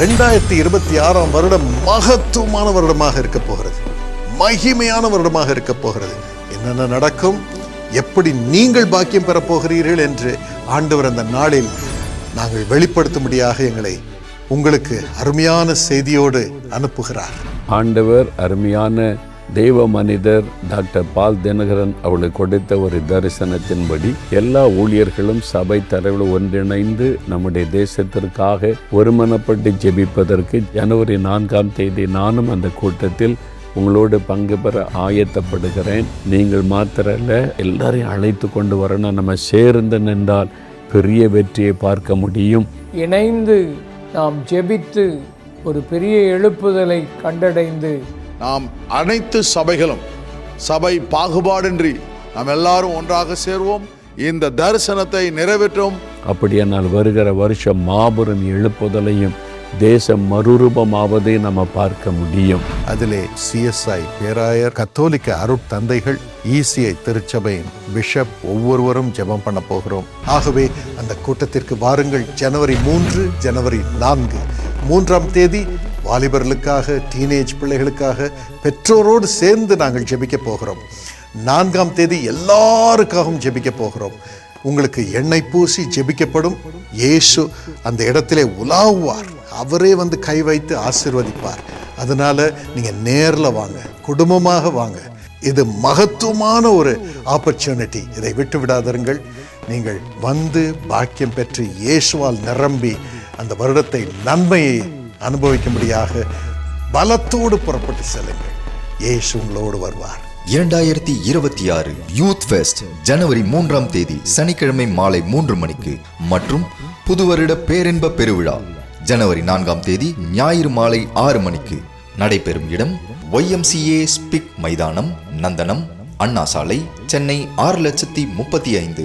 ரெண்டாயிரத்தி இருபத்தி ஆறாம் வருடம் மகத்துவமான வருடமாக இருக்க போகிறது. மகிமையான வருடமாக இருக்க போகிறது. என்னென்ன நடக்கும்? எப்படி நீங்கள் பாக்கியம் பெறப்போகிறீர்கள் என்று ஆண்டவர் அந்த நாளில் நாங்கள் வெளிப்படுத்தும்படியாக எங்களை உங்களுக்கு அருமையான செய்தியோடு அனுப்புகிறார். ஆண்டவர் அருமையான தெய்வ மனிதர் டாக்டர் பால் தினகரன் அவளுக்கு கொடுத்த ஒரு தரிசனத்தின்படி எல்லா ஊழியர்களும் சபை தரவில் ஒன்றிணைந்து நம்முடைய தேசத்திற்காக ஒருமனப்பட்டு ஜெபிப்பதற்கு ஜனவரி நான்காம் தேதி நானும் அந்த கூட்டத்தில் உங்களோடு பங்கு பெற ஆயத்தப்படுகிறேன். நீங்கள் மாத்திரல்ல எல்லாரையும் அழைத்து கொண்டு வரணும். நம்ம சேர்ந்து நின்றால் பெரிய வெற்றியை பார்க்க முடியும். இணைந்து நாம் ஜெபித்து ஒரு பெரிய எழுப்புதலை கண்டடைந்து நாம் அனைத்து சபைகளும் சபை பாகுபாடின்றி நாம் எல்லாரும் ஒன்றாக சேர்வோம். இந்த தரிசனத்தை நிறைவேற்றும். அப்படியானால் வருகிற வருஷம் மாபெரும் எழுப்புதலையும் தேசம் மறுரூபமாவதை நம்ம பார்க்க முடியும். அதிலே சிஎஸ்ஐ பேராயர் கத்தோலிக்க அருட்தந்தைகள் இசிஐ திருச்சபையின் பிஷப் ஒவ்வொருவரும் ஜெபம் பண்ண போகிறோம். ஆகவே அந்த கூட்டத்திற்கு வாருங்கள். ஜனவரி மூன்று ஜனவரி நான்கு மூன்றாம் தேதி வாலிபர்களுக்காக டீனேஜ் பிள்ளைகளுக்காக பெற்றோரோடு சேர்ந்து நாங்கள் ஜெபிக்க போகிறோம். நான்காம் தேதி எல்லாருக்காகவும் ஜெபிக்க போகிறோம். உங்களுக்கு எண்ணெய் பூசி ஜெபிக்கப்படும். இயேசு அந்த இடத்திலே உலாவுவார். அவரே வந்து கை வைத்து ஆசிர்வதிப்பார். அதனால நீங்கள் நேரில் வாங்க குடும்பமாக வாங்க. இது மகத்துவமான ஒரு ஆப்பர்ச்சுனிட்டி இதை விட்டு விடாதருங்கள். நீங்கள் வந்து பாக்கியம் பெற்று இயேசுவால் நிரம்பி அந்த வருடத்தை நன்மையை அனுபவிக்கும்படியாக பலத்தோடு புறப்பட்டு செல்லுங்கள். இயேசு உங்களோடு வருவார். இரண்டாயிரத்தி இருபத்தி ஆறு யூத் ஃபெஸ்ட் ஜனவரி மூன்றாம் தேதி சனிக்கிழமை மாலை மூன்று மணிக்கு மற்றும் புதுவருட பேரின்ப பெருவிழா ஜனவரி நான்காம் தேதி ஞாயிறு மாலை ஆறு மணிக்கு நடைபெறும் இடம் ஒய்எம்சிஏ ஸ்பிக் மைதானம் நந்தனம் அண்ணா சாலை சென்னை ஆறு லட்சத்தி முப்பத்தி ஐந்து.